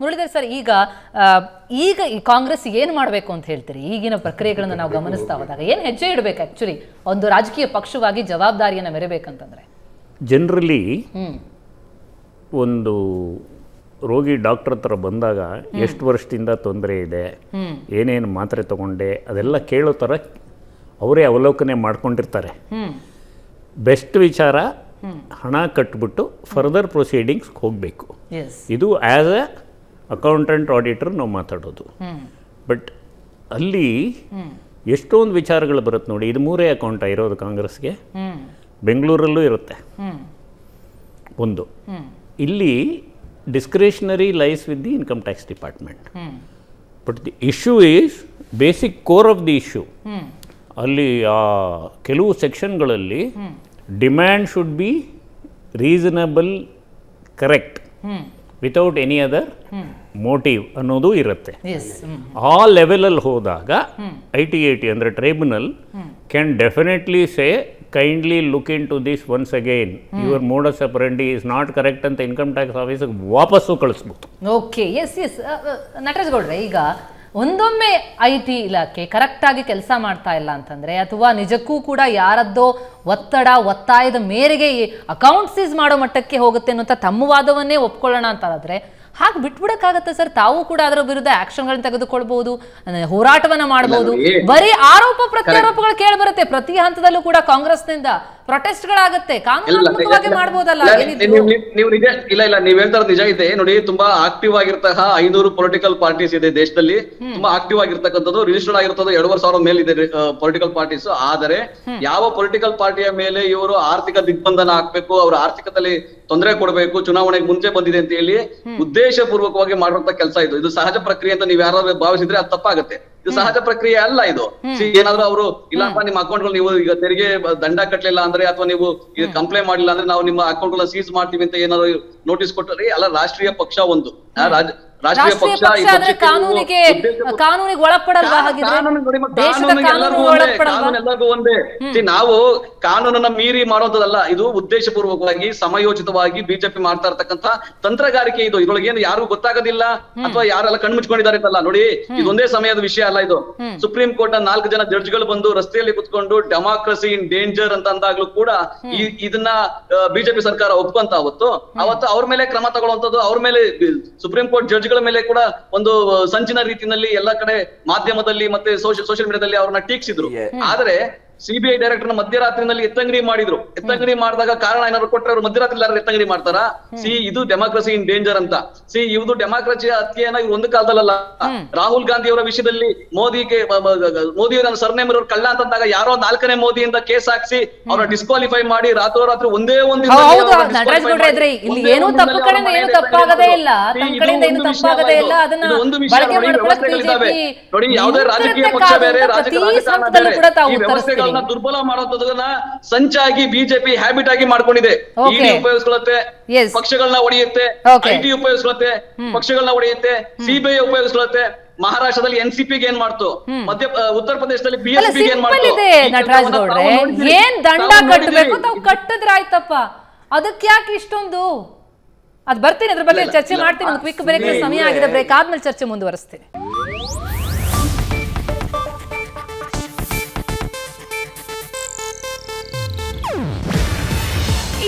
Muralidhar sir ಈಗ ಈಗ ಈ ಕಾಂಗ್ರೆಸ್ ಏನು ಮಾಡಬೇಕು ಅಂತ ಹೇಳ್ತೀರಿ? ಈಗಿನ ಪ್ರಕ್ರಿಯೆಗಳನ್ನು ನಾವು ಗಮನಿಸ್ತಾ ಹೋದಾಗ ಏನು ಹೆಜ್ಜೆ ಇಡಬೇಕು ಆ್ಯಕ್ಚುಲಿ ಒಂದು ರಾಜಕೀಯ ಪಕ್ಷವಾಗಿ ಜವಾಬ್ದಾರಿಯನ್ನು ಮೆರಬೇಕಂತಂದರೆ? ಜನರಲಿ ಒಂದು ರೋಗಿ ಡಾಕ್ಟರ್ ಹತ್ರ ಬಂದಾಗ ಎಷ್ಟು ವರ್ಷದಿಂದ ತೊಂದರೆ ಇದೆ ಏನೇನು ಮಾತ್ರೆ ತಗೊಂಡೆ ಅದೆಲ್ಲ ಕೇಳೋ ಥರ ಅವರೇ ಅವಲೋಕನೆ ಮಾಡ್ಕೊಂಡಿರ್ತಾರೆ. ಬೆಸ್ಟ್ ವಿಚಾರ ಹಣ ಕಟ್ಬಿಟ್ಟು ಫರ್ದರ್ ಪ್ರೊಸೀಡಿಂಗ್ಸ್ ಹೋಗಬೇಕು. ಇದು ಆ್ಯಸ್ ಎ ಅಕೌಂಟೆಂಟ್ ಆಡಿಟರ್ ನಾವು ಮಾತಾಡೋದು. ಬಟ್ ಅಲ್ಲಿ ಎಷ್ಟೊಂದು ವಿಚಾರಗಳು ಬರುತ್ತೆ ನೋಡಿ ಇದು ಮೂರೇ ಅಕೌಂಟ ಇರೋದು ಕಾಂಗ್ರೆಸ್ಗೆ. ಬೆಂಗಳೂರಲ್ಲೂ ಇರುತ್ತೆ. ಒಂದು. ಇಲ್ಲಿ discretionary lies with the income tax department but the issue is basic core of the issue ಅಲ್ಲಿ ಆ ಕೆಲವು ಸೆಕ್ಷನ್ಗಳಲ್ಲಿ demand should be reasonable correct without any other motive ಅನ್ನೋದು ಇರುತ್ತೆ. ಆ ಲೆವೆಲಲ್ಲಿ ಹೋದಾಗ ಐ ಟಿ ಐ ಟಿ ಅಂದರೆ tribunal can definitely say kindly look into this once again your modus operandi is not correct ಅಂತ ಇನ್ಕಮ್ ಟ್ಯಾಕ್ಸ್ ಆಫೀಸಿಗೆ ವಾಪಸ್ಸು ಕಳಿಸ್ಬೋದು. ಓಕೆ ಎಸ್ ಎಸ್ ನಟರಾಜ್ ಗೌಡ್ರೆ ಈಗ ಒಂದೊಮ್ಮೆ ಐ ಟಿ ಇಲಾಖೆ ಕರೆಕ್ಟಾಗಿ ಕೆಲಸ ಮಾಡ್ತಾ ಇಲ್ಲ ಅಂತಂದ್ರೆ ಅಥವಾ ನಿಜಕ್ಕೂ ಕೂಡ ಯಾರದ್ದೋ ಒತ್ತಡ ಒತ್ತಾಯದ ಮೇರೆಗೆ ಅಕೌಂಟ್ ಸೀಸ್ ಮಾಡೋ ಮಟ್ಟಕ್ಕೆ ಹೋಗುತ್ತೆ ಅನ್ನೋಂಥ ತಮ್ಮ ವಾದವನ್ನೇ ಒಪ್ಕೊಳ್ಳೋಣ ಅಂತಾದರೆ ಹಾಗೆ ಬಿಟ್ಬಿಡಕ್ಕಾಗತ್ತೆ ಸರ್? ತಾವು ಕೂಡ ಅದರ ವಿರುದ್ಧ ಆಕ್ಷನ್ಗಳನ್ನ ತೆಗೆದುಕೊಳ್ಬಹುದು ಹೋರಾಟವನ್ನ ಮಾಡಬಹುದು ಬರೀ ಆರೋಪ ಪ್ರತ್ಯಾರೋಪಗಳು ಕೇಳಿ ಬರುತ್ತೆ. ಪ್ರತಿ ಹಂತದಲ್ಲೂ ಕೂಡ ಕಾಂಗ್ರೆಸ್ನಿಂದ ಪ್ರೊಟೆಸ್ಟ್ಗಳಾಗತ್ತೆ. ಕಾನೂನಾತ್ಮಕವಾಗಿ ಇಲ್ಲ, ನೀವು- ನಿಜ ಇಲ್ಲ ಇಲ್ಲ ನೀವ್ ಹೇಳ್ತಾ ನಿಜ ಇದೆ. ನೋಡಿ ತುಂಬಾ ಆಕ್ಟಿವ್ ಆಗಿರ್ತಕ್ಕ ಐನೂರು ಪೊಲಿಟಿಕಲ್ ಪಾರ್ಟೀಸ್ ಇದೆ ದೇಶದಲ್ಲಿ. ತುಂಬಾ ಆಕ್ಟಿವ್ ಆಗಿರ್ತಕ್ಕಂಥದ್ದು ರಿಜಿಸ್ಟರ್ಡ್ ಆಗಿರ್ತದ್ದು ಎರಡೂವರೆ ಸಾವಿರ ಮೇಲೆ ಇದೆ ಪೊಲಿಟಿಕಲ್ ಪಾರ್ಟೀಸ್ ಆದರೆ ಯಾವ ಪೊಲಿಟಿಕಲ್ ಪಾರ್ಟಿಯ ಮೇಲೆ ಇವರು ಆರ್ಥಿಕ ದಿಗ್ಬಂಧನ ಹಾಕ್ಬೇಕು ಅವ್ರ ಆರ್ಥಿಕದಲ್ಲಿ ತೊಂದರೆ ಕೊಡಬೇಕು ಚುನಾವಣೆಗೆ ಮುಂಚೆ ಬಂದಿದೆ ಅಂತ ಹೇಳಿ ಉದ್ದೇಶ ಪೂರ್ವಕವಾಗಿ ಮಾಡುವಂತ ಕೆಲಸ ಇದು. ಇದು ಸಹಜ ಪ್ರಕ್ರಿಯೆ ಅಂತ ನೀವು ಯಾರಾದ್ರೂ ಭಾವಿಸಿದ್ರೆ ಅದು ತಪ್ಪಾಗುತ್ತೆ. ಇದು ಸಹಜ ಪ್ರಕ್ರಿಯೆ ಅಲ್ಲ ಇದು. ಏನಾದ್ರೂ ಅವರು ಇಲ್ಲಪ್ಪ ನಿಮ್ಮ ಅಕೌಂಟ್ ನೀವು ಈಗ ತೆರಿಗೆ ದಂಡ ಕಟ್ಟಲಿಲ್ಲ ಅಂದ್ರೆ ಅಥವಾ ನೀವು ಕಂಪ್ಲೇಂಟ್ ಮಾಡಿಲ್ಲ ಅಂದ್ರೆ ನಾವು ನಿಮ್ಮ ಅಕೌಂಟ್ ಗಳನ್ನ ಸೀಸ್ ಮಾಡ್ತೀವಿ ಅಂತ ಏನಾದ್ರು ನೋಟಿಸ್ ಕೊಟ್ಟರೆ ಅಲ್ಲ ರಾಷ್ಟ್ರೀಯ ಪಕ್ಷ ಒಂದು. ರಾಷ್ಟ್ರೀಯ ಪಕ್ಷ ಕಾನೂನಿಗೆ ಕಾನೂನಿಗೆ ಒಳಪಡಲ್ವಾ ಕಾನೂನು ಎಲ್ಲರಿಗೂ ಒಂದೇ, ನಾವು ಕಾನೂನನ್ನ ಮೀರಿ ಮಾಡೋದಲ್ಲ ಇದು ಉದ್ದೇಶಪೂರ್ವಕವಾಗಿ ಸಮಯೋಚಿತವಾಗಿ ಬಿಜೆಪಿ ಮಾಡ್ತಾ ಇರ್ತಕ್ಕಂತ ತಂತ್ರಗಾರಿಕೆ ಇದು. ಇದ್ರೊಳಗೆ ಏನು ಯಾರಿಗೂ ಗೊತ್ತಾಗೋದಿಲ್ಲ ಅಥವಾ ಯಾರೆಲ್ಲ ಕಣ್ಮುಚ್ಕೊಂಡಿದ್ದಾರೆ ಅಂತಲ್ಲ ನೋಡಿ ಇದೊಂದೇ ಸಮಯದ ವಿಷಯ ಅಲ್ಲ ಇದು. ಸುಪ್ರೀಂ ಕೋರ್ಟ್ನ ನಾಲ್ಕು ಜನ ಜಡ್ಜ್ಗಳು ಬಂದು ರಸ್ತೆಯಲ್ಲಿ ಕುತ್ಕೊಂಡು ಡೆಮಾಕ್ರಸಿ ಇನ್ ಡೇಂಜರ್ ಅಂತ ಅಂದಾಗ್ಲೂ ಕೂಡ ಈ ಇದನ್ನ ಬಿಜೆಪಿ ಸರ್ಕಾರ ಒಪ್ಕೊಂತ ಅವತ್ತು. ಅವತ್ತು ಅವ್ರ ಮೇಲೆ ಕ್ರಮ ತಗೊಳ್ಳುವಂತದ್ದು ಅವ್ರ ಮೇಲೆ ಸುಪ್ರೀಂ ಕೋರ್ಟ್ ಮೇಲೆ ಕೂಡ ಒಂದು ಸಂಚಿನ ರೀತಿಯಲ್ಲಿ ಎಲ್ಲಾ ಕಡೆ ಮಾಧ್ಯಮದಲ್ಲಿ ಮತ್ತೆ ಸೋಶಿಯಲ್ ಮೀಡಿಯಾದಲ್ಲಿ ಅವ್ರನ್ನ ಟೀಕ್ಸಿದ್ರು. ಆದ್ರೆ ಸಿಬಿಐ ಡೈರೆಕ್ಟರ್ ಮಧ್ಯರಾತ್ರಿನಲ್ಲಿ ಎತ್ತಂಗಡಿ ಮಾಡಿದ್ರು. ಎತ್ತಂಗಡಿ ಮಾಡಿದಾಗ ಕಾರಣ ಏನಾದ್ರು ಕೊಟ್ಟರೆ ಅವರು ಮಧ್ಯರಾತ್ರಿ ಯಾರು ಎತ್ತಂಗಡಿ ಮಾಡ್ತಾರ? ಸಿ ಇದು ಡೆಮಾಕ್ರಸಿ ಇನ್ ಡೇಂಜರ್ ಅಂತ. ಸಿ ಇದು ಡೆಮಾಕ್ರಸಿ ಹತ್ಯೆಯನ್ನ ಒಂದು ಕಾಲದಲ್ಲ ರಾಹುಲ್ ಗಾಂಧಿ ಅವರ ವಿಷಯದಲ್ಲಿ ಮೋದಿಗೆ ಮೋದಿ ಅವರ ಸರ್ನೇಮ್ ಇರೋರು ಕಳ್ಳ ಅಂತಂದಾಗ ಯಾರೋ ನಾಲ್ಕನೇ ಮೋದಿಯಿಂದ ಕೇಸ್ ಹಾಕ್ಸಿ ಅವ್ರ ಡಿಸ್ಕ್ವಾಲಿಫೈ ಮಾಡಿ ರಾತ್ರೋರಾತ್ರಿ ಒಂದೇ ಒಂದು ಮಾಡ್ಕೊಳಕ್ ನೋಡಿ ಯಾವುದೇ ರಾಜಕೀಯ ಪಕ್ಷ ಬೇರೆ ರಾಜಕೀಯ ರಾಜಕಾರಣ ವ್ಯವಸ್ಥೆಗಳನ್ನ ದುರ್ಬಲ ಮಾಡೋದನ್ನ ಸಂಚಾಗಿ ಬಿಜೆಪಿ ಹ್ಯಾಬಿಟ್ ಆಗಿ ಮಾಡ್ಕೊಂಡಿದೆ. ಇಡಿ ಉಪಯೋಗಿಸ್ಕೊಳತ್ತೆ. ಪಕ್ಷಗಳನ್ನ ಹೊಡೆಯುತ್ತೆ Okay. ಐಟಿ ಉಪಯೋಗಿಸ್ಕೊಳತ್ತೆ ಪಕ್ಷಗಳನ್ನ ಹೊಡೆಯುತ್ತೆ ಸಿಬಿಐ ಉಪಯೋಗಿಸ್ಕೊಳತ್ತೆ ಮಹಾರಾಷ್ಟ್ರದಲ್ಲಿ ಎನ್ ಸಿ ಪಿಗೆ ಏನ್ ಮಾಡ್ತು? ಮಧ್ಯ ಉತ್ತರ ಪ್ರದೇಶದಲ್ಲಿ ಅಲ್ಲ ಬಿಎಸ್ಪಿಗೆ ಏನ್ ಮಾಡ್ತು? ಏನ್ ದಂಡ. ಕಟ್ಟಬೇಕು ತಾವು ಕಟ್ಟಿದ್ರೆ ಆಯ್ತಪ್ಪ. ಅದಕ್ಕೆ ಯಾಕೆ ಇಷ್ಟೊಂದು? ಅದ್ ಬರ್ತೀನಿ ಅದ್ರ ಬಗ್ಗೆ ಚರ್ಚೆ ಮಾಡ್ತೀನಿ ಒಂದು ಕ್ವಿಕ್ ಬ್ರೇಕ್ ಸಮಯ ಆಗಿದೆ ಬ್ರೇಕ್ ಆದ್ಮೇಲೆ ಚರ್ಚೆ ಮುಂದುವರಿಸ್ತೀನಿ.